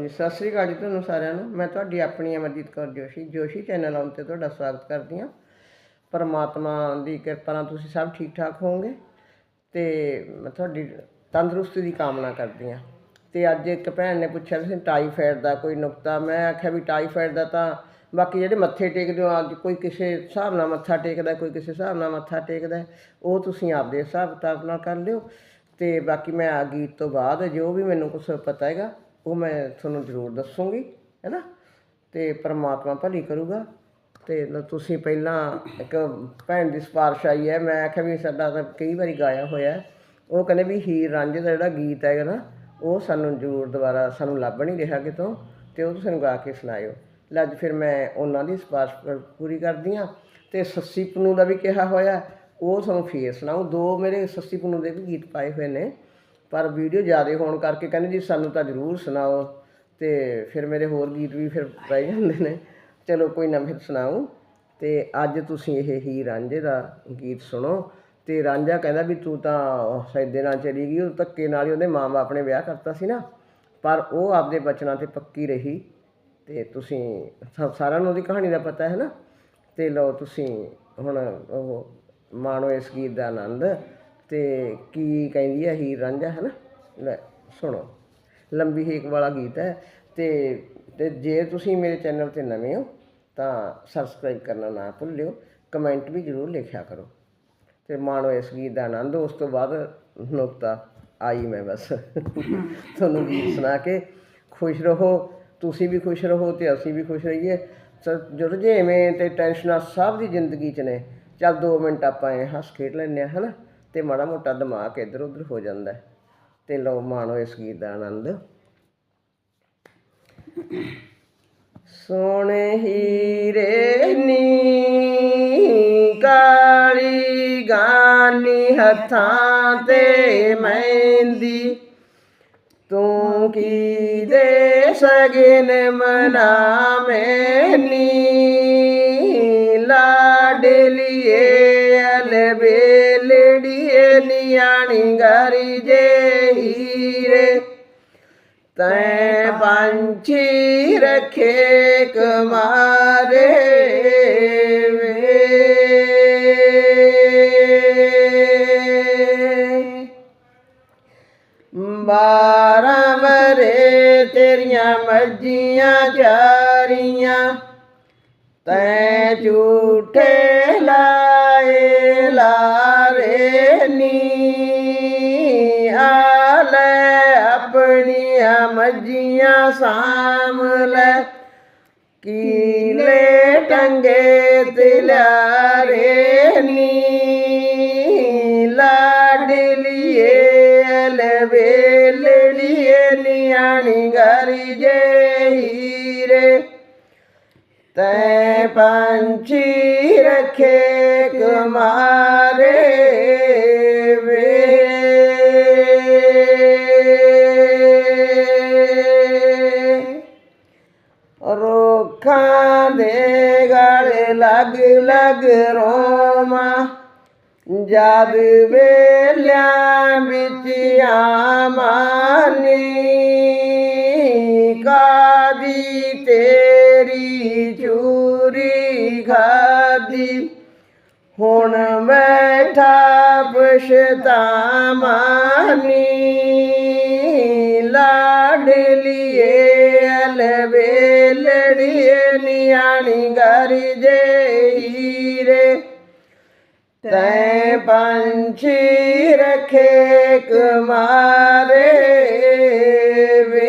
ਜੀ, ਸਤਿ ਸ੍ਰੀ ਅਕਾਲ ਜੀ ਤੁਹਾਨੂੰ ਸਾਰਿਆਂ ਨੂੰ। ਮੈਂ ਤੁਹਾਡੀ ਆਪਣੀ ਅਮਰਜੀਤ ਕੌਰ ਜੋਸ਼ੀ। ਜੋਸ਼ੀ ਚੈਨਲ ਆਉਣ ਤੇ ਤੁਹਾਡਾ ਸਵਾਗਤ ਕਰਦੀ ਹਾਂ। ਪਰਮਾਤਮਾ ਦੀ ਕਿਰਪਾ ਨਾਲ ਤੁਸੀਂ ਸਭ ਠੀਕ ਠਾਕ ਹੋਵੋਗੇ ਤੇ ਮੈਂ ਤੁਹਾਡੀ ਤੰਦਰੁਸਤੀ ਦੀ ਕਾਮਨਾ ਕਰਦੀ ਹਾਂ। ਤੇ ਅੱਜ ਇੱਕ ਭੈਣ ਨੇ ਪੁੱਛਿਆ ਸੀ ਟਾਈਫਾਇਡ ਦਾ ਕੋਈ ਨੁਕਤਾ? ਮੈਂ ਆਖਿਆ ਵੀ ਟਾਈਫਾਇਡ ਦਾ ਤਾਂ ਬਾਕੀ ਜਿਹੜੇ ਮੱਥੇ ਟੇਕਦੇ ਹੋ, ਅੱਜ ਕੋਈ ਕਿਸੇ ਹਿਸਾਬ ਨਾਲ ਮੱਥਾ ਟੇਕਦਾ, ਕੋਈ ਕਿਸੇ ਹਿਸਾਬ ਨਾਲ ਮੱਥਾ ਟੇਕਦਾ, ਉਹ ਤੁਸੀਂ ਆਪਦੇ ਹਿਸਾਬ ਕਿਤਾਬ ਨਾਲ ਕਰ ਲਿਓ। ਤੇ ਬਾਕੀ ਮੈਂ ਆ ਗੀਤ ਤੋਂ ਬਾਅਦ ਜੋ ਵੀ ਮੈਨੂੰ ਕੁਝ ਪਤਾ ਹੈਗਾ ਉਹ ਮੈਂ ਤੁਹਾਨੂੰ ਜ਼ਰੂਰ ਦੱਸੂਗੀ ਹੈਨਾ ਤੇ ਪ੍ਰਮਾਤਮਾ ਭਲੀ ਕਰੂਗਾ। ਤੇ ਤੁਸੀਂ ਪਹਿਲਾਂ ਇੱਕ ਭੈਣ ਦੀ ਸਿਫਾਰਿਸ਼ ਆਈ ਹੈ, ਮੈਂ ਆਖਿਆ ਵੀ ਸਾਡਾ ਤਾਂ ਕਈ ਵਾਰੀ ਗਾਇਆ ਹੋਇਆ ਉਹ ਕਹਿੰਦੇ ਵੀ ਹੀਰ ਰਾਂਝੇ ਦਾ ਜਿਹੜਾ ਗੀਤ ਹੈਗਾ ਨਾ, ਉਹ ਸਾਨੂੰ ਜ਼ਰੂਰ ਦੁਬਾਰਾ ਸਾਨੂੰ ਲੱਭ ਨਹੀਂ ਰਿਹਾ ਕਿਤੋਂ, ਤੇ ਉਹ ਤੁਸੀਂ ਸਾਨੂੰ ਗਾ ਕੇ ਸੁਣਾਇਓ। ਲੱਜ ਫਿਰ ਮੈਂ ਉਹਨਾਂ ਦੀ ਸਿਫਾਰਿਸ਼ ਪੂਰੀ ਕਰਦੀ ਹਾਂ। ਤੇ ਸੱਸੀ ਪਨੂ ਦਾ ਵੀ ਕਿਹਾ ਹੋਇਆ, ਉਹ ਤੁਹਾਨੂੰ ਫੇਰ ਸੁਣਾਉ ਦੋ ਮੇਰੇ ਸੱਸੀ ਪਨੂ ਦੇ ਵੀ ਗੀਤ ਪਾਏ ਹੋਏ ਨੇ। ਪਰ ਵੀਡੀਓ ਜ਼ਿਆਦਾ ਹੋਣ ਕਰਕੇ ਕਹਿੰਦੇ ਜੀ ਸਾਨੂੰ ਤਾਂ ਜ਼ਰੂਰ ਸੁਣਾਓ ਤੇ ਫਿਰ ਮੇਰੇ ਹੋਰ ਗੀਤ ਵੀ ਫਿਰ ਰਹਿ ਜਾਂਦੇ ਨੇ। ਚਲੋ ਕੋਈ ਨਾ ਫਿਰ ਸੁਣਾਉ ਤੇ ਅੱਜ ਤੁਸੀਂ ਇਹ ਹੀ ਰਾਂਝੇ ਦਾ ਗੀਤ ਸੁਣੋ ਤੇ ਰਾਂਝਾ ਕਹਿੰਦਾ ਵੀ ਤੂੰ ਤਾਂ ਸੈਦੇ ਨਾਲ ਚਲੀ ਗਈ, ਉਹ ਧੱਕੇ ਨਾਲ ਹੀ ਉਹਦੇ ਮਾਂ-ਬਾਪ ਨੇ ਵਿਆਹ ਕਰਤਾ ਸੀ ਨਾ, ਪਰ ਉਹ ਆਪਦੇ ਬਚਨਾਂ ਤੇ ਪੱਕੀ ਰਹੀ। ਤੇ ਤੁਸੀਂ ਸਾਰਿਆਂ ਨੂੰ ਉਹਦੀ ਕਹਾਣੀ ਦਾ ਪਤਾ ਹੈ ਨਾ। ਤੇ ਲਓ ਤੁਸੀਂ ਹੁਣ ਉਹ ਮਾਣੋ ਇਸ ਗੀਤ ਦਾ ਆਨੰਦ। ਤੇ ਕੀ ਕਹਿੰਦੀ ਹੈ ਹੀਰ ਰਾਂਝਾ ਹੈ ਨਾ ਲੈ, ਸੁਣੋ। ਲੰਬੀ ਹੀਕ ਵਾਲਾ ਗੀਤ ਹੈ ਤੇ ਤੇ ਜੇ ਤੁਸੀਂ ਮੇਰੇ ਚੈਨਲ ਤੇ ਨਵੇਂ ਹੋ, ਤਾਂ ਸਬਸਕ੍ਰਾਈਬ ਕਰਨਾ ਨਾ ਭੁੱਲਿਓ। ਕਮੈਂਟ ਵੀ ਜ਼ਰੂਰ ਲਿਖਿਆ ਕਰੋ। ਤੇ ਮਾਣੋ ਇਸ ਗੀਤ ਦਾ ਆਨੰਦ, ਉਸ ਤੋਂ ਬਾਅਦ ਨੁਕਤਾ ਆਈ ਮੈਂ ਬਸ। ਤੁਹਾਨੂੰ ਗੀਤ ਸੁਣਾ ਕੇ ਖੁਸ਼ ਰਹੋ। ਤੁਸੀਂ ਵੀ ਖੁਸ਼ ਰਹੋ ਤੇ ਅਸੀਂ ਵੀ ਖੁਸ਼ ਰਹੀਏ। ਜੁੜ ਜੇ ਜਿਵੇਂ ਤੇ ਟੈਨਸ਼ਨਾਂ ਸਭ ਦੀ ਜ਼ਿੰਦਗੀ 'ਚ ਨੇ। ਚੱਲ 2 ਮਿੰਟ ਆਪਾਂ ਐ ਹੱਸ ਖੇਡ ਲੈਂਦੇ ਆ ਹਨਾ? ਤੇ ਮਾੜਾ ਮੋਟਾ ਦਿਮਾਗ ਇੱਧਰ ਉੱਧਰ ਹੋ ਜਾਂਦਾ ਹੈ। ਤੇ ਲਓ, ਮਾਣੋ ਇਸ ਗੀਤ ਦਾ ਆਨੰਦ। ਸੋਹਣੇ ਹੀਰੇ ਨੀ ਕਾਲੀ ਗਾਨੀ ਹੱਥਾਂ ਤੇ ਮਹਿੰਦੀ। ਤੂੰ ਕੀ ਦੇ ਸਗਨ ਮਨਾਵੇਂ ਨੀ? ਲਾਡਲੀਏ ਅਲਬੇਲੜੀਏ ਨਿਆਣੀ ਗਰੀ ਜੇ ਹੀਰੇ ਤੈਂ ਪੰਛੀ ਰੱਖੇ ਕਮਾਰੇ ਵੇ। ਬਾਰਾਂ ਵਰੇ ਤੇਰੀਆਂ ਮੱਜੀਆਂ ਚਾਰੀਆਂ। ਤੈ ਝੂਠੇ ਲਾ ਮੱਜੀਆਂ ਸਾਂਭ ਲੈ। ਕੀਲੇ ਟੰਗੇ ਤਿਲਾਰੇ ਨੀ। ਲਾਡਲੀਏ ਲਵੇਲੜੀਏ ਨਿਆਣੀ ਗਰੀ ਜੇ ਹੀਰੇ ਤੈ ਪੰਛੀ ਰੱਖੇ, ਕੁਮਾਰੇ ਦੇ ਗਾਲੇ ਲੱਗ ਲੱਗ ਰੋਮਾ ਜਦ ਵੇਲਿਆਂ ਵਿੱਚ ਆਮਾਨੀ ਕਾਦੀ ਤੇਰੀ ਚੂਰੀ ਖਾਦੀ? ਹੁਣ ਬੈਠਾ ਪਛਤਾਮਾਨੀ ਲਾਡਲੀਏ ਅਲਵੇ ਨਿਆਣੀ ਗਰੀ ਜੇ ਹੀਰੇ ਤੈ ਪੰਛੀ ਰੱਖੇ ਕੁਮਾਰੇ ਵੇ।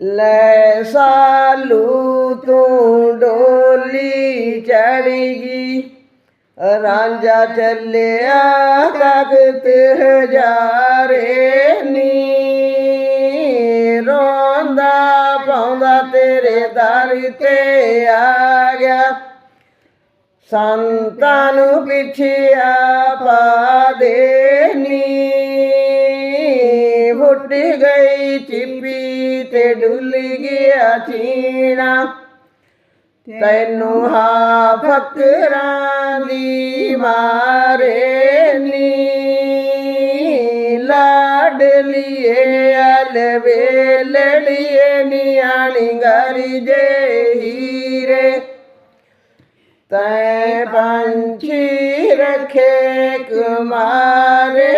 ਲੈ ਸਾਲੂ ਤੂੰ ਡੋਲੀ ਚੜੀਗੀ ਰਾਂਝਾ ਚੱਲਿਆ ਤਖਤ ਹਜ਼ਾਰੇ ਨੀ। ਰੋਂਦਾ ਪਾਉਂਦਾ ਤੇਰੇ ਦਰ ਤੇ ਆ ਗਿਆ। ਸੰਤਾਂ ਨੂੰ ਪਿਛਿਆ ਪਾ ਦੇਨੀ ਫੁੱਟ ਗਈ ਚਿੰਬੀ ਤੇ ਡੁੱਲ ਗਿਆ ਚੀਣਾ। ਤੈਨੂੰ ਹਾ ਫਕਰਾਂ ਦੀ ਮਾਰੇ ਨੀ ਲਾਡ ਲਿਏ, ਅਲਵੇ ਲੜੀਏ, ਨਿਆਣੀ ਗਰੀ ਜੇ ਹੀਰੇ। ਤੈ ਪੰਛੀ ਰਖੇ ਕੁਮਾਰੇ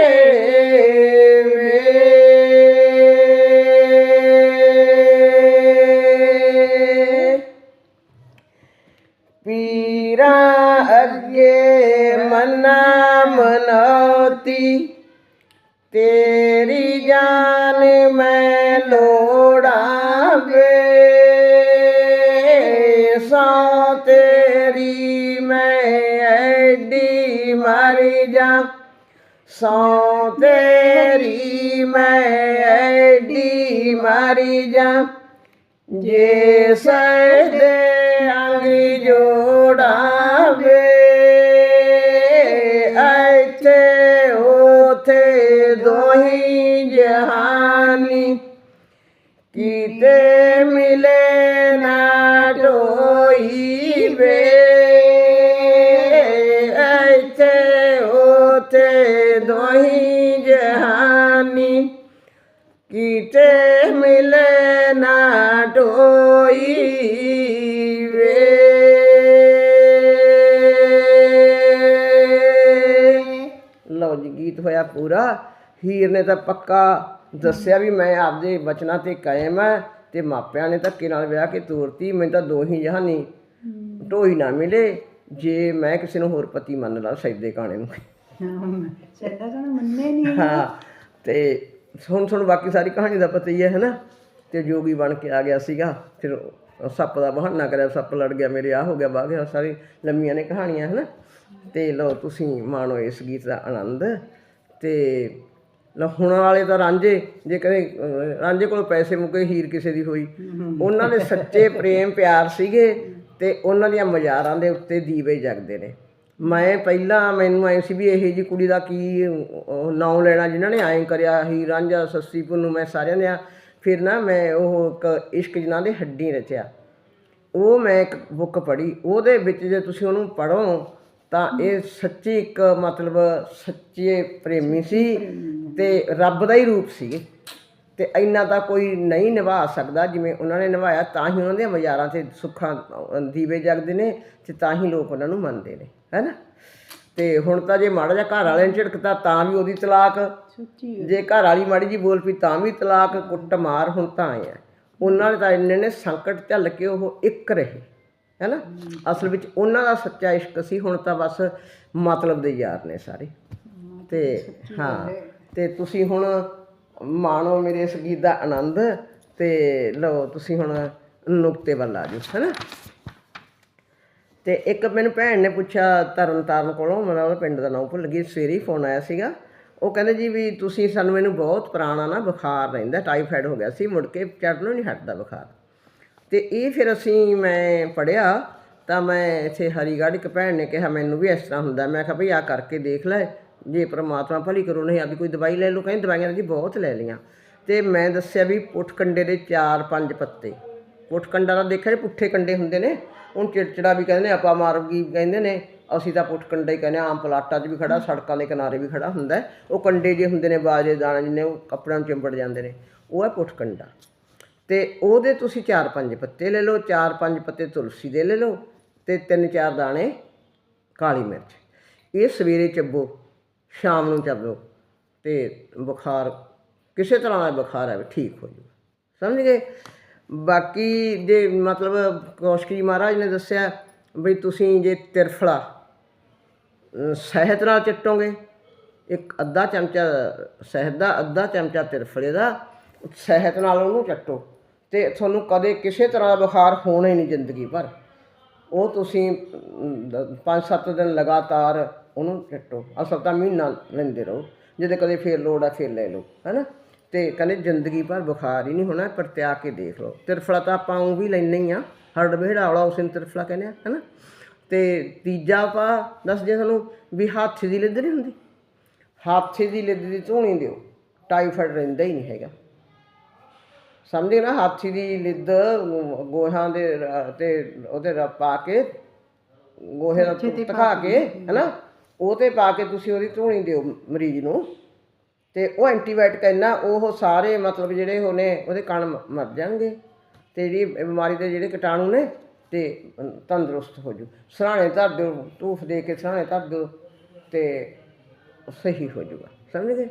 ਸੋ ਤੇਰੀ ਮੈਂ ਐਡੀ ਮਰ ਜਾ। ਜੇ ਸਦੇ ਅੰਗ ਜੋੜਾਵੇ ਇੱਥੇ ਉਥੇ ਦੋਹੀ ਜਹਾਨੀ ਕੀਤੇ ਮਿਲੇ ਪੂਰਾ। ਹੀਰ ਨੇ ਤਾਂ ਪੱਕਾ ਦੱਸਿਆ ਵੀ ਮੈਂ ਆਪਦੇ ਬਚਨਾਂ ਤੇ ਕਾਇਮ ਹੈ ਤੇ ਮਾਪਿਆਂ ਨੇ ਧੱਕੇ ਨਾਲ ਵਿਆਹ ਕੇ ਤੋਰਤੀ। ਮੈਨੂੰ ਤਾਂ ਦੋ ਹੀ। ਜਹਾਨੀ ਢੋਈ ਨਾ ਮਿਲੇ। ਜੇ ਮੈਂ ਕਿਸੇ ਨੂੰ ਹੋਰ ਪਤੀ ਮੰਨ ਲਾ ਸੈਦੇ ਕਾਣੇ ਨੂੰ। ਸੈਦਾ ਤਾਂ ਮੰਨੇ ਨਹੀਂ ਹਾਂ ਤੇ ਹੁਣ ਤੁਹਾਨੂੰ ਬਾਕੀ ਸਾਰੀ ਕਹਾਣੀ ਦਾ ਪਤਾ ਹੀ ਹੈ ਹੈਨਾ? ਤੇ ਜੋਗੀ ਬਣ ਕੇ ਆ ਗਿਆ ਸੀਗਾ। ਫਿਰ ਸੱਪ ਦਾ ਬਹਾਨਾ ਕਰਿਆ ਸੱਪ ਲੜ ਗਿਆ ਮੇਰੇ ਆ ਹੋ ਗਿਆ ਬਾਹ ਗਿਆ ਸਾਰੀ ਲੰਮੀਆਂ ਨੇ ਕਹਾਣੀਆਂ ਹੈਨਾ? ਤੇ ਲਓ ਤੁਸੀਂ ਮਾਣੋ ਇਸ ਗੀਤ ਦਾ ਆਨੰਦ। ਤੇ ਹੁਣ ਵਾਲੇ ਤਾਂ ਰਾਂਝੇ, ਜੇ ਕਦੇ, ਰਾਂਝੇ ਕੋਲ ਪੈਸੇ ਮੁੱਕੇ ਹੀਰ ਕਿਸੇ ਦੀ ਹੋਈ। ਉਹਨਾਂ ਦੇ ਸੱਚੇ ਪ੍ਰੇਮ ਪਿਆਰ ਸੀਗੇ ਤੇ ਉਹਨਾਂ ਦੀਆਂ ਮਜ਼ਾਰਾਂ ਦੇ ਉੱਤੇ ਦੀਵੇ ਜਗਦੇ ਨੇ। ਮੈਂ ਪਹਿਲਾਂ ਮੈਨੂੰ ਐ ਸੀ ਵੀ ਇਹ ਜੀ ਕੁੜੀ ਦਾ ਕੀ ਨਾਮ ਲੈਣਾ ਜਿਨ੍ਹਾਂ ਨੇ ਐਂ ਕਰਿਆ ਹੀ ਰਾਂਝਾ, ਸੱਸੀ, ਪੁੰਨੂ, ਮੈਂ ਸਾਰਿਆਂ ਨੇ ਫਿਰ ਨਾ ਮੈਂ ਉਹ ਇੱਕ ਇਸ਼ਕ ਜਿਨ੍ਹਾਂ ਦੇ ਹੱਡੀ ਰਚਿਆ। ਉਹ ਮੈਂ ਇੱਕ ਬੁੱਕ ਪੜ੍ਹੀ। ਉਹਦੇ ਵਿੱਚ ਜੇ ਤੁਸੀਂ ਉਹਨੂੰ ਪੜ੍ਹੋ ਤਾਂ ਇਹ ਸੱਚੀ ਇੱਕ ਮਤਲਬ ਸੱਚੇ ਪ੍ਰੇਮੀ ਸੀ ਤੇ ਰੱਬ ਦਾ ਹੀ ਰੂਪ ਸੀਗੇ ਤੇ ਇੰਨਾ ਤਾਂ ਕੋਈ ਨਹੀਂ ਨਿਭਾ ਸਕਦਾ ਜਿਵੇਂ ਉਹਨਾਂ ਨੇ ਨਿਭਾਇਆ ਤਾਂ ਹੀ ਉਹਨਾਂ ਦੇ ਮਜ਼ਾਰਾਂ ਤੇ ਸੁੱਖਾਂ ਦੀਵੇ ਜਗਦੇ ਨੇ ਤੇ ਤਾਂ ਹੀ ਲੋਕ ਉਹਨਾਂ ਨੂੰ ਮੰਨਦੇ ਨੇ ਹੈਨਾ? ਤੇ ਹੁਣ ਤਾਂ ਜੇ ਮਾੜਾ ਜਿਹਾ ਘਰ ਵਾਲੇ ਨੇ ਝਿੜਕਤਾ ਤਾਂ ਵੀ ਉਹਦੀ ਤਲਾਕ। ਸੱਚੀ ਜੇ ਘਰ ਵਾਲੀ ਮਾੜੀ ਜੀ ਬੋਲ ਪਈ ਤਾਂ ਵੀ ਤਲਾਕ ਕੁੱਟ ਮਾਰ ਹੁਣ ਤਾਂ ਆਏ ਆ। ਉਹਨਾਂ ਨੇ ਤਾਂ ਇੰਨੇ ਨੇ ਸੰਕਟ ਝੱਲ ਕੇ ਉਹ ਇੱਕ ਰਹੇ। ਹੈਨਾ? ਅਸਲ ਵਿੱਚ ਉਹਨਾਂ ਦਾ ਸੱਚਾ ਇਸ਼ਕ ਸੀ, ਹੁਣ ਤਾਂ ਬਸ ਮਤਲਬ ਦੇ ਯਾਰ ਨੇ ਸਾਰੇ। ਤੇ ਹਾਂ, ਤੇ ਤੁਸੀਂ ਹੁਣ ਮਾਣੋ ਮੇਰੇ ਇਸ ਗੀਤ ਦਾ ਆਨੰਦ, ਤੇ ਲਓ ਤੁਸੀਂ ਹੁਣ ਨੁਕਤੇ ਵੱਲ ਆ ਜਾਓ, ਹੈਨਾ? ਤੇ ਇੱਕ ਮੈਨੂੰ ਭੈਣ ਨੇ ਪੁੱਛਿਆ ਤਰਨ ਤਾਰਨ ਕੋਲੋਂ ਮੇਰਾ ਉਹਦਾ ਪਿੰਡ ਦਾ ਨਾਮ ਭੁੱਲ ਗਈ, ਸਵੇਰੇ ਹੀ ਫੋਨ ਆਇਆ ਸੀਗਾ। ਉਹ ਕਹਿੰਦੇ ਜੀ ਵੀ ਤੁਸੀਂ ਸਾਨੂੰ ਮੈਨੂੰ ਬਹੁਤ ਪੁਰਾਣਾ ਨਾ ਬੁਖਾਰ ਰਹਿੰਦਾ ਟਾਈਫਾਇਡ ਹੋ ਗਿਆ ਸੀ, ਮੁੜ ਕੇ ਚੜਨੋਂ ਨਹੀਂ ਹਟਦਾ ਬੁਖਾਰ। ਤੇ ਇਹ ਫਿਰ ਅਸੀਂ ਮੈਂ ਪੜਿਆ ਤਾਂ ਮੈਂ ਇੱਥੇ ਹਰੀਗੜ੍ਹ ਇੱਕ ਭੈਣ ਨੇ ਕਿਹਾ ਮੈਨੂੰ ਵੀ ਇਸ ਤਰ੍ਹਾਂ ਹੁੰਦਾ। ਮੈਂ ਕਿਹਾ ਭਈ ਆ ਕਰਕੇ ਦੇਖ ਲੈ ਜੇ ਪ੍ਰਮਾਤਮਾ ਭਲੀ ਕਰੋ ਨਹੀਂ ਆਪਦੀ ਕੋਈ ਦਵਾਈ ਲੈ ਲਓ। ਕਹਿੰਦੇ ਦਵਾਈਆਂ ਜੀ ਬਹੁਤ ਲੈ ਲਈਆਂ। ਤੇ ਮੈਂ ਦੱਸਿਆ ਵੀ ਪੁੱਠ ਕੰਡੇ ਦੇ 4-5 ਪੱਤੇ। ਪੁੱਠ ਕੰਡਾ ਦਾ ਦੇਖਿਆ ਜੇ ਪੁੱਠੇ ਕੰਡੇ ਹੁੰਦੇ ਨੇ ਹੁਣ ਚਿੜਚਿੜਾ ਵੀ ਕਹਿੰਦੇ ਨੇ ਆਪਾਂ ਮਾਰਗੀ ਕਹਿੰਦੇ ਨੇ ਅਸੀਂ ਤਾਂ ਪੁੱਠ ਕੰਡਾ ਹੀ ਕਹਿੰਦੇ ਹਾਂ, ਆਮ ਪਲਾਟਾਂ 'ਚ ਵੀ ਖੜਾ ਸੜਕਾਂ ਦੇ ਕਿਨਾਰੇ ਵੀ ਖੜਾ ਹੁੰਦਾ। ਉਹ ਕੰਡੇ ਜੇ ਹੁੰਦੇ ਨੇ ਬਾਜੇ ਦਾਣੇ ਜਿੰਨੇ ਉਹ ਕੱਪੜਿਆਂ ਨੂੰ ਚਿੰਬੜ ਜਾਂਦੇ ਨੇ। ਉਹ ਹੈ ਪੁੱਠ ਕੰਡਾ। ਤੇ ਉਹਦੇ ਤੁਸੀਂ 4-5 ਪੱਤੇ ਲੈ ਲਓ 4-5 ਪੱਤੇ ਤੁਲਸੀ ਦੇ ਲੈ ਲਓ ਤੇ 3-4 ਦਾਣੇ ਕਾਲੀ ਮਿਰਚ। ਇਹ ਸਵੇਰੇ ਚੱਬੋ, ਸ਼ਾਮ ਨੂੰ ਚੱਬੋ ਤੇ ਬੁਖਾਰ, ਕਿਸੇ ਤਰ੍ਹਾਂ ਦਾ ਬੁਖਾਰ ਹੈ ਠੀਕ ਹੋ ਜਾਊਗਾ। ਸਮਝ ਗਏ? ਬਾਕੀ ਜੇ ਮਤਲਬ ਕੌਸ਼ਕੀ ਮਹਾਰਾਜ ਨੇ ਦੱਸਿਆ ਵੀ ਤੁਸੀਂ ਜੇ ਤਿਰਫਲਾ ਸਹਿਤ ਨਾਲ ਚਟੋਗੇ, ਇੱਕ ਅੱਧਾ ਚਮਚਾ ਸ਼ਹਿਤ ਦਾ, ਅੱਧਾ ਚਮਚਾ ਤਿਰਫਲੇ ਦਾ ਸ਼ਹਿਦ ਨਾਲ ਉਹਨੂੰ ਚੱਟੋ। ਤੇ ਤੁਹਾਨੂੰ ਕਦੇ ਕਿਸੇ ਤਰ੍ਹਾਂ ਦਾ ਬੁਖਾਰ ਹੋਣਾ ਹੀ ਨਹੀਂ ਜ਼ਿੰਦਗੀ ਭਰ। ਉਹ ਤੁਸੀਂ 5-7 ਦਿਨ ਲਗਾਤਾਰ ਉਹਨੂੰ ਚੱਟੋ। ਅਸਲ ਤਾਂ ਮਹੀਨਾ ਲੈਂਦੇ ਰਹੋ। ਜਦੋਂ ਕਦੇ ਫੇਰ ਲੋੜ ਆ, ਫੇਰ ਲੈ ਲਓ, ਹੈਨਾ? ਤੇ ਕਹਿੰਦੇ ਜ਼ਿੰਦਗੀ ਭਰ ਬੁਖਾਰ ਹੀ ਨਹੀਂ ਹੋਣਾ ਪਰਤਿਆ ਕੇ ਦੇਖ ਲਓ। ਤਿਰਫਲਾ ਤਾਂ ਆਪਾਂ ਉਹ ਵੀ ਲੈਣੇ ਹੀ ਆ। ਹਰਡ ਬਹਿੜਾ ਵਾਲਾ ਉਸ ਨੂੰ ਤਿਰਫਲਾ ਕਹਿੰਦੇ ਆ, ਹੈਨਾ? ਤੇ ਤੀਜਾ ਪਾ ਦੱਸ ਜੇ ਤੁਹਾਨੂੰ ਵੀ ਹਾਥੀ ਦੀ ਲਿੱਦ ਨਹੀਂ ਹੁੰਦੀ। ਹਾਥੀ ਦੀ ਲਿੱਦ ਦੀ ਧੂਣੀ ਦਿਓ। ਟਾਈਫਾਇਡ ਰਹਿੰਦਾ ਹੀ ਨਹੀਂ ਹੈਗਾ। ਸਮਝੇ ਨਾ ਹਾਥੀ ਦੀ ਲਿੱਦ ਗੋਹਾਂ ਦੇ ਤੇ ਉਹਦੇ ਰ- ਪਾ ਕੇ ਗੋਹੇ ਦਾ ਧਖਾ ਕੇ। ਹੈਨਾ? ਉਹ ਤੇ ਪਾ ਕੇ ਤੁਸੀਂ ਉਹਦੀ ਧੂਣੀ ਦਿਓ ਮਰੀਜ਼ ਨੂੰ। ਤੇ ਉਹ ਐਂਟੀਬਾਇਓਟਿਕ ਇੰਨਾ ਉਹ ਸਾਰੇ ਮਤਲਬ ਜਿਹੜੇ ਉਹਨੇ ਉਹਦੇ ਕਣ ਮ- ਮਰ ਜਾਣਗੇ। ਤੇ ਜਿਹੜੀ ਬਿਮਾਰੀ ਦੇ ਜਿਹੜੇ ਕੀਟਾਣੂ ਨੇ ਤੇ ਅਮ, ਤੰਦਰੁਸਤ ਹੋ ਜੂ। ਸਰਾਣੇ ਧਰ ਦਿਓ ਧੂਫ ਦੇ ਕੇ ਸਰਾਣੇ ਧਰ ਦਿਓ ਤੇ ਸਹੀ ਹੋ ਜਾਊਗਾ ਸਮਝ ਗਏ?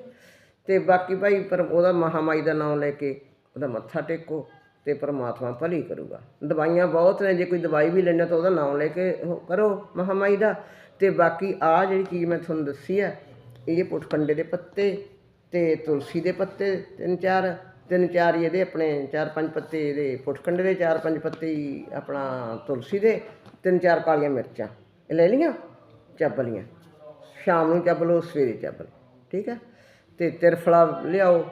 ਤੇ ਬਾਕੀ ਭਾਈ ਪਰ ਉਹਦਾ ਮਹਾਮਾਈ ਦਾ ਨਾਮ ਲੈ ਕੇ ਉਹਦਾ ਮੱਥਾ ਟੇਕੋ ਤੇ ਪਰਮਾਤਮਾ ਭਲੀ ਕਰੂਗਾ। ਦਵਾਈਆਂ ਬਹੁਤ ਨੇ, ਜੇ ਕੋਈ ਦਵਾਈ ਵੀ ਲੈਣਾ ਤਾਂ ਉਹਦਾ ਨਾਮ ਲੈ ਕੇ ਕਰੋ ਮਹਾਮਾਈ ਦਾ। ਤੇ ਬਾਕੀ ਆ ਜਿਹੜੀ ਚੀਜ਼ ਮੈਂ ਤੁਹਾਨੂੰ ਦੱਸੀ ਹੈ, ਇਹ ਪੁੱਠਕੰਡੇ ਦੇ ਪੱਤੇ ਤੇ ਤੁਲਸੀ ਦੇ ਪੱਤੇ, ਤਿੰਨ ਚਾਰ ਤਿੰਨ ਚਾਰ ਇਹਦੇ ਆਪਣੇ, ਚਾਰ ਪੰਜ ਪੱਤੇ ਇਹਦੇ ਪੁੱਠਕੰਡੇ ਦੇ, ਚਾਰ ਪੰਜ ਪੱਤੇ ਆਪਣਾ ਤੁਲਸੀ ਦੇ, ਤਿੰਨ ਚਾਰ ਕਾਲੀਆਂ ਮਿਰਚਾਂ। ਇਹ ਲੈ ਲਈਆਂ? ਚੱਬ ਲਈਆਂ। ਸ਼ਾਮ ਨੂੰ ਚੱਬ ਲਓ, ਸਵੇਰੇ ਚੱਬ ਲਓ। ਠੀਕ ਹੈ? ਤੇ ਤਿਰਫਲਾ ਲਿਆਓ।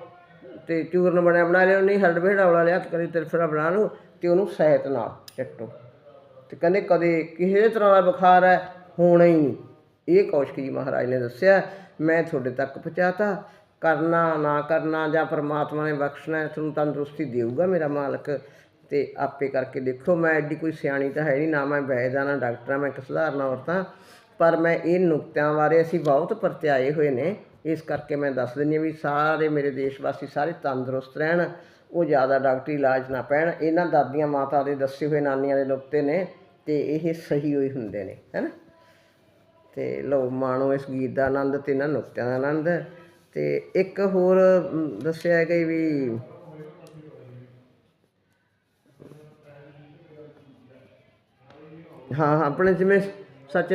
ਤੇ ਚੂਰਨ ਬਣਿਆ ਬਣਾ ਲਿਓ ਨਹੀਂ ਹਰੜ ਭੇੜਾ ਵਾਲਾ ਲਿਆ ਕਦੇ ਤਿਰਫਲਾ ਬਣਾ ਲਓ ਤੇ ਉਹਨੂੰ ਸਹਿਤ ਨਾਲ ਚੱਟੋ। ਤੇ ਕਹਿੰਦੇ ਕਦੇ ਕਿਸੇ ਤਰ੍ਹਾਂ ਦਾ ਬੁਖਾਰ ਹੈ? ਹੋਣਾ ਹੀ ਨਹੀਂ। ਇਹ ਕੌਸ਼ਕ ਜੀ ਮਹਾਰਾਜ ਨੇ ਦੱਸਿਆ, ਮੈਂ ਤੁਹਾਡੇ ਤੱਕ ਪਹੁੰਚਾਤਾ। ਕਰਨਾ ਨਾ ਕਰਨਾ ਜਾਂ ਪਰਮਾਤਮਾ ਨੇ ਬਖਸ਼ਣਾ ਤੁਹਾਨੂੰ ਤੰਦਰੁਸਤੀ ਦੇਊਗਾ ਮੇਰਾ ਮਾਲਕ। ਤੇ ਆਪੇ ਕਰਕੇ ਦੇਖੋ, ਮੈਂ ਐਡੀ ਕੋਈ ਸਿਆਣੀ ਤਾਂ ਹੈ ਨਹੀਂ, ਨਾ ਮੈਂ ਵੈਦ ਨਾ ਡਾਕਟਰ ਆ ਮੈਂ ਇੱਕ ਸਧਾਰਨ ਔਰਤਾਂ ਪਰ ਮੈਂ ਇਹ ਨੁਕਤਿਆਂ ਬਾਰੇ ਅਸੀਂ ਬਹੁਤ ਪਰਤਿਆਏ ਹੋਏ ਨੇ। ਇਸ ਕਰਕੇ ਮੈਂ ਦੱਸ ਦਿੰਦੀ ਹਾਂ ਵੀ ਸਾਰੇ ਮੇਰੇ ਦੇਸ਼ ਵਾਸੀ ਸਾਰੇ ਤੰਦਰੁਸਤ ਰਹਿਣ, ਉਹ ਜ਼ਿਆਦਾ ਡਾਕਟਰੀ ਇਲਾਜ ਨਾ ਪੈਣ। ਇਹਨਾਂ ਦਾਦੀਆਂ ਮਾਤਾ ਦੇ ਦੱਸੇ ਹੋਏ ਨਾਨੀਆਂ ਦੇ ਨੁਕਤੇ ਨੇ ਤੇ ਇਹ ਸਹੀ ਹੋਈ ਹੁੰਦੇ ਨੇ, ਹੈਨਾ? ਤੇ ਲਓ, ਮਾਣੋ ਇਸ ਗੀਤ ਦਾ ਆਨੰਦ ਤੇ ਇਹਨਾਂ ਨੁਕਤਿਆਂ ਦਾ ਆਨੰਦ। ਤੇ ਇੱਕ ਹੋਰ ਦੱਸਿਆ ਗਿਆ ਵੀ ਹਾਂ ਹਾਂ, ਆਪਣੇ ਜਿਵੇਂ ਸੱਚ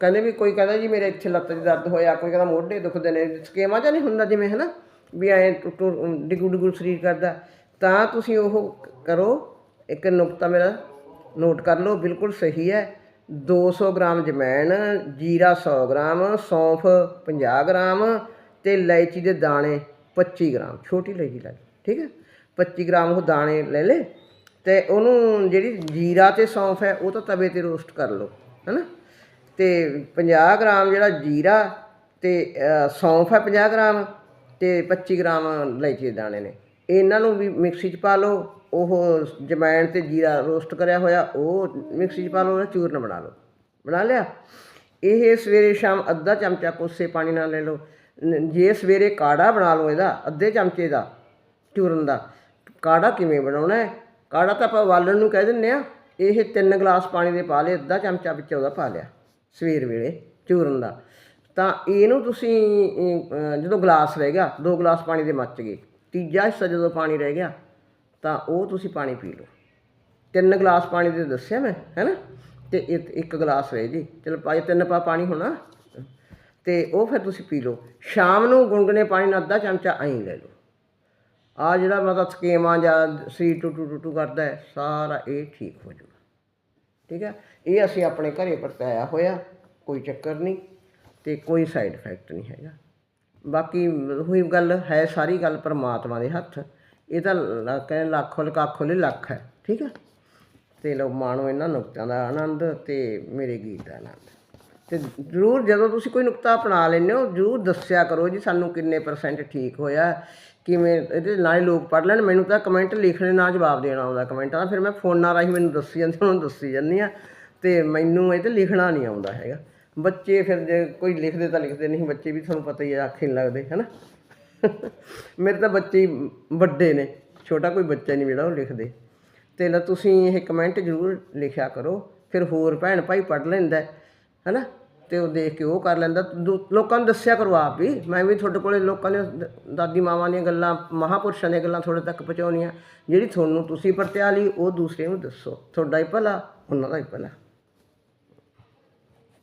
ਕਹਿੰਦੇ ਵੀ ਕੋਈ ਕਹਿੰਦਾ ਜੀ ਮੇਰੇ ਇੱਥੇ ਲੱਤ 'ਚ ਦਰਦ ਹੋਇਆ ਕੋਈ ਕਹਿੰਦਾ ਮੋਢੇ ਦੁਖਦੇ ਨੇ ਸਕੇਮਾ ਜਾਂ ਨਹੀਂ ਹੁੰਦਾ ਜਿਵੇਂ ਹਨਾ? ਵੀ ਐ ਟੁੱਟੂ ਡਿਗੂ ਡਿਗੂ ਸਰੀਰ ਕਰਦਾ। ਤਾਂ ਤੁਸੀਂ ਉਹ ਕਰੋ ਇੱਕ ਨੁਕਤਾ ਮੇਰਾ ਨੋਟ ਕਰ ਲਓ ਬਿਲਕੁਲ ਸਹੀ ਹੈ। 200 ਗ੍ਰਾਮ ਜਮੈਣ ਜੀਰਾ 100 ਗ੍ਰਾਮ ਸੌਂਫ 50 ਗ੍ਰਾਮ ਤੇ ਇਲਾਇਚੀ ਦੇ ਦਾਣੇ 25 ਗ੍ਰਾਮ। ਛੋਟੀ ਇਲਾਇਚੀ ਲੈ ਲਓ, ਠੀਕ ਹੈ? 25 ਗ੍ਰਾਮ ਉਹ ਦਾਣੇ ਲੈ ਲੈ ਤੇ ਉਹਨੂੰ ਜਿਹੜੀ ਜੀਰਾ ਤੇ ਸੌਂਫ ਹੈ ਉਹ ਤਾਂ ਤਵੇ ਤੇ ਰੋਸਟ ਕਰ ਲਓ ਹੈਨਾ? ਅਤੇ ਪੰਜਾਹ ਗ੍ਰਾਮ ਜਿਹੜਾ ਜੀਰਾ ਅਤੇ ਸੌਂਫ ਹੈ 50 ਗ੍ਰਾਮ ਅਤੇ ਪੱਚੀ ਗ੍ਰਾਮ ਇਲਾਇਚੀ ਦੇ ਦਾਣੇ ਨੇ। ਇਹਨਾਂ ਨੂੰ ਵੀ ਮਿਕਸੀ 'ਚ ਪਾ ਲਓ, ਉਹ ਜਮੈਣ ਤੇ ਜੀਰਾ ਰੋਸਟ ਕਰਿਆ ਹੋਇਆ, ਉਹ ਮਿਕਸੀ 'ਚ ਪਾ ਲਓ ਉਹਦਾ ਚੂਰਨ ਬਣਾ ਲਓ। ਬਣਾ ਲਿਆ? ਇਹ ਸਵੇਰੇ ਸ਼ਾਮ ਅੱਧਾ ਚਮਚਾ ਕੋਸੇ ਪਾਣੀ ਨਾਲ ਲੈ ਲਓ। ਜੇ ਸਵੇਰੇ ਕਾੜਾ ਬਣਾ ਲਓ ਇਹਦਾ, ਅੱਧੇ ਚਮਚੇ ਦਾ ਚੂਰਨ ਦਾ, ਕਾੜਾ ਕਿਵੇਂ ਬਣਾਉਣਾ ਹੈ? ਕਾੜਾ ਤਾਂ ਆਪਾਂ ਵਾਲਣ ਨੂੰ ਕਹਿ ਦਿੰਨੇ ਆ ਇਹ ਤਿੰਨ ਗਲਾਸ ਪਾਣੀ ਦੇ ਪਾ ਲਏ, ਅੱਧਾ ਚਮਚਾ ਵਿੱਚ ਉਹਦਾ ਪਾ ਲਿਆ। ਸਵੇਰ ਵੇਲੇ ਚੂਰਨ ਦਾ। ਤਾਂ ਇਹਨੂੰ ਤੁਸੀਂ ਜਦੋਂ ਗਲਾਸ ਰਹਿ ਗਿਆ, ਦੋ ਗਲਾਸ ਪਾਣੀ ਦੇ ਮੱਚ ਗਏ। ਤੀਜਾ ਹਿੱਸਾ ਜਦੋਂ ਪਾਣੀ ਰਹਿ ਗਿਆ, ਤਾਂ ਉਹ ਤੁਸੀਂ ਪਾਣੀ ਪੀ ਲਓ। ਤਿੰਨ ਗਲਾਸ ਪਾਣੀ ਦੇ ਦੱਸਿਆ ਮੈਂ, ਹੈਨਾ? ਤੇ ਇੱਕ ਇੱਕ ਗਲਾਸ ਰਹਿ ਜੀ ਚਲੋ ਪਾਏ ਤਿੰਨ ਪਾ ਪਾਣੀ ਹੋਣਾ। ਤੇ ਉਹ ਫਿਰ ਤੁਸੀਂ ਪੀ ਲਓ। ਸ਼ਾਮ ਨੂੰ ਗੁੰਗਣੇ ਪਾਣੀ ਨਾਲ ਅੱਧਾ ਚਮਚਾ ਐਂ ਲੈ ਲਓ। ਆ ਜਿਹੜਾ ਮਤਲਬ ਸਕੇਮਾ ਜਾਂ ਸਰੀਰ ਟੁੱਟੂ ਟੁੱਟੂ ਕਰਦਾ ਸਾਰਾ ਇਹ ਠੀਕ ਹੋ ਜਾਊਗਾ ਠੀਕ ਹੈ? ਇਹ ਅਸੀਂ ਆਪਣੇ ਘਰੇ ਵਰਤਾਇਆ ਹੋਇਆ, ਕੋਈ ਚੱਕਰ ਨਹੀਂ ਤੇ ਕੋਈ ਸਾਈਡ ਇਫੈਕਟ ਨਹੀਂ ਹੈਗਾ। ਬਾਕੀ ਹੋਈ ਗੱਲ ਹੈ, ਸਾਰੀ ਗੱਲ ਪਰਮਾਤਮਾ ਦੇ ਹੱਥ। ਇਹ ਤਾਂ ਕਹਿੰਦੇ ਲੱਖ ਹੋਲੇ ਕੱਖ ਹੋਲੇ ਲੱਖ ਹੈ, ਠੀਕ ਹੈ? ਤੇ ਲੋ ਮਾਣੋ ਇਹਨਾਂ ਨੁਕਤਿਆਂ ਦਾ ਆਨੰਦ ਤੇ ਮੇਰੇ ਗੀਤ ਦਾ ਆਨੰਦ। ਤੇ ਜ਼ਰੂਰ ਜਦੋਂ ਤੁਸੀਂ ਕੋਈ ਨੁਕਤਾ ਅਪਣਾ ਲੈਂਦੇ ਹੋ, ਜ਼ਰੂਰ ਦੱਸਿਆ ਕਰੋ ਜੀ, ਸਾਨੂੰ ਕਿੰਨੇ ਪਰਸੈਂਟ ਠੀਕ ਹੋਇਆ। ਕਿਵੇਂ ਇਹਦੇ ਨਾਲ ਹੀ ਲੋਕ ਪੜ੍ਹ ਲੈਣ, ਮੈਨੂੰ ਤਾਂ ਕਮੈਂਟ ਲਿਖਣੇ ਨਾਲ ਜਵਾਬ ਦੇਣਾ ਆਉਂਦਾ ਕਮੈਂਟਾਂ ਦਾ ਫਿਰ ਮੈਂ ਫੋਨਾਂ ਰਾਹੀਂ ਮੈਨੂੰ ਦੱਸੀ ਜਾਂਦੇ, ਉਹਨਾਂ ਨੂੰ ਦੱਸੀ ਜਾਂਦੀ ਆ ਤੇ ਮੈਨੂੰ ਇਹ ਤੇ ਲਿਖਣਾ ਨਹੀਂ ਆਉਂਦਾ ਹੈਗਾ। ਬੱਚੇ ਫਿਰ ਜੇ ਕੋਈ ਲਿਖਦੇ ਤਾਂ ਲਿਖਦੇ ਨਹੀਂ, ਬੱਚੇ ਵੀ ਤੁਹਾਨੂੰ ਪਤਾ ਹੀ ਹੈ ਆਖੇ ਨਹੀਂ ਲੱਗਦੇ, ਹੈਨਾ? ਮੇਰੇ ਤਾਂ ਬੱਚੇ ਵੱਡੇ ਨੇ, ਛੋਟਾ ਕੋਈ ਬੱਚਾ ਨਹੀਂ ਜਿਹੜਾ ਉਹ ਲਿਖਦੇ। ਤੇ ਲੈ ਤੁਸੀਂ ਇਹ ਕਮੈਂਟ ਜ਼ਰੂਰ ਲਿਖਿਆ ਕਰੋ, ਫਿਰ ਹੋਰ ਭੈਣ ਭਾਈ ਪੜ੍ਹ ਲੈਂਦਾ ਹੈ ਹੈਨਾ? ਤੇ ਉਹ ਦੇਖ ਕੇ ਉਹ ਕਰ ਲੈਂਦਾ। ਦੂ- ਲੋਕਾਂ ਨੂੰ ਦੱਸਿਆ ਕਰੋ ਆਪ ਵੀ। ਮੈਂ ਵੀ ਤੁਹਾਡੇ ਕੋਲੇ ਲੋਕਾਂ ਦੇ ਦ- ਦਾਦੀ ਮਾਵਾਂ ਦੀਆਂ ਗੱਲਾਂ, ਮਹਾਪੁਰਸ਼ਾਂ ਦੀਆਂ ਗੱਲਾਂ ਤੁਹਾਡੇ ਤੱਕ ਪਹੁੰਚਾਉਣੀਆਂ। ਜਿਹੜੀ ਤੁਹਾਨੂੰ ਤੁਸੀਂ ਪਰਤਿਆ ਲਈ, ਉਹ ਦੂਸਰੇ ਨੂੰ ਦੱਸੋ। ਤੁਹਾਡਾ ਹੀ ਭਲਾ, ਉਹਨਾਂ ਦਾ ਹੀ ਭਲਾ।